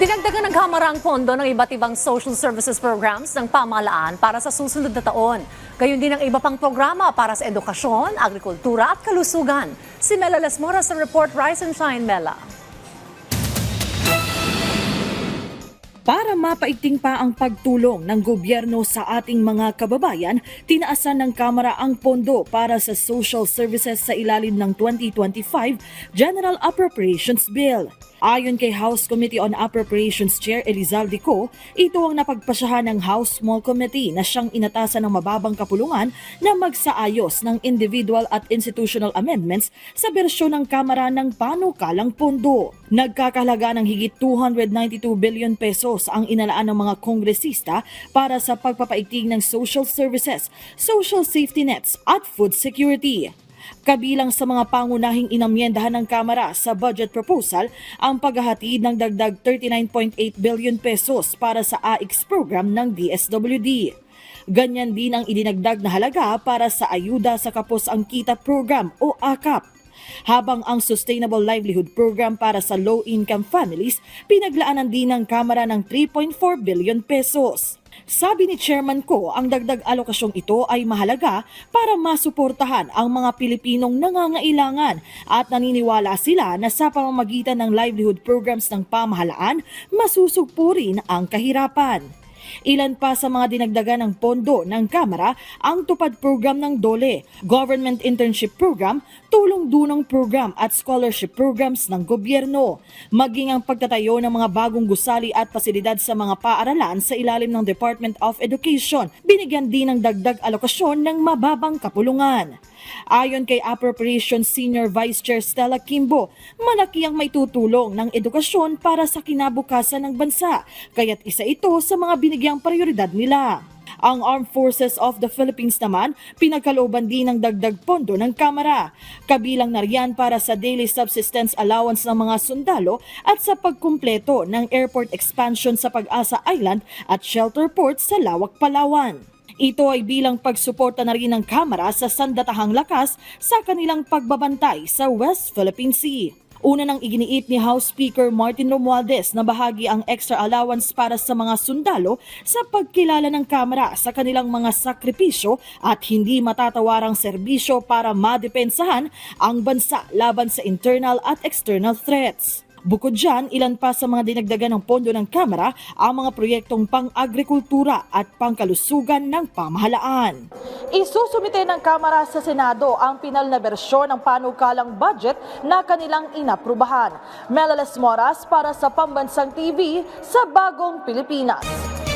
Dinagdagan ng Kamara ang pondo ng iba't ibang social services programs ng pamahalaan para sa susunod na taon. Gayon din ang iba pang programa para sa edukasyon, agrikultura at kalusugan. Si Mela Lesmora sa report Rise and Shine, Mela. Para mapaigting pa ang pagtulong ng gobyerno sa ating mga kababayan, tinaasan ng Kamara ang pondo para sa social services sa ilalim ng 2025 General Appropriations Bill. Ayon kay House Committee on Appropriations Chair Elizalde Co, ito ang napagpasyahan ng House Small Committee na siyang inatasan ng mababang kapulungan na magsaayos ng individual at institutional amendments sa bersyon ng Kamara ng panukalang pondo. Nagkakahalaga ng higit 292 billion pesos ang inalaan ng mga kongresista para sa pagpapaigting ng social services, social safety nets at food security. Kabilang sa mga pangunahing inamyendahan ng Kamara sa budget proposal ang paghahatid ng dagdag 39.8 billion pesos para sa AIX program ng DSWD. Ganyan din ang idinagdag na halaga para sa Ayuda sa Kapos ang Kita program o AKAP. Habang ang Sustainable Livelihood Program para sa low-income families, pinaglaanan din ng Kamara ng 3.4 billion pesos. Sabi ni Chairman Ko, ang dagdag alokasyong ito ay mahalaga para masuportahan ang mga Pilipinong nangangailangan at naniniwala sila na sa pamamagitan ng livelihood programs ng pamahalaan, masusugpo rin ang kahirapan. Ilan pa sa mga dinagdagan ng pondo ng Kamara ang tupad program ng DOLE, Government Internship Program, Tulong Dunong Program at Scholarship Programs ng gobyerno, maging ang pagtatayo ng mga bagong gusali at pasilidad sa mga paaralan sa ilalim ng Department of Education, binigyan din ng dagdag alokasyon ng mababang kapulungan. Ayon kay Appropriations Senior Vice Chair Stella Kimbo, malaki ang may tutulong ng edukasyon para sa kinabukasan ng bansa, kaya't isa ito sa mga binigyang prioridad nila. Ang Armed Forces of the Philippines naman, pinagkalooban din ng dagdag pondo ng Kamara. Kabilang na riyan para sa daily subsistence allowance ng mga sundalo at sa pagkumpleto ng airport expansion sa Pag-asa Island at shelter port sa Lawak, Palawan. Ito ay bilang pagsuporta na rin ng Kamara sa sandatahang lakas sa kanilang pagbabantay sa West Philippine Sea. Una nang iginiit ni House Speaker Martin Romualdez na bahagi ang extra allowance para sa mga sundalo sa pagkilala ng Kamara sa kanilang mga sakripisyo at hindi matatawarang serbisyo para madepensahan ang bansa laban sa internal at external threats. Bukod dyan, ilan pa sa mga dinagdagan ng pondo ng Kamara ang mga proyektong pang-agrikultura at pangkalusugan ng pamahalaan. Isusumite ng Kamara sa Senado ang pinal na bersyon ng panukalang budget na kanilang inaprubahan. Melales Moras para sa Pambansang TV sa Bagong Pilipinas.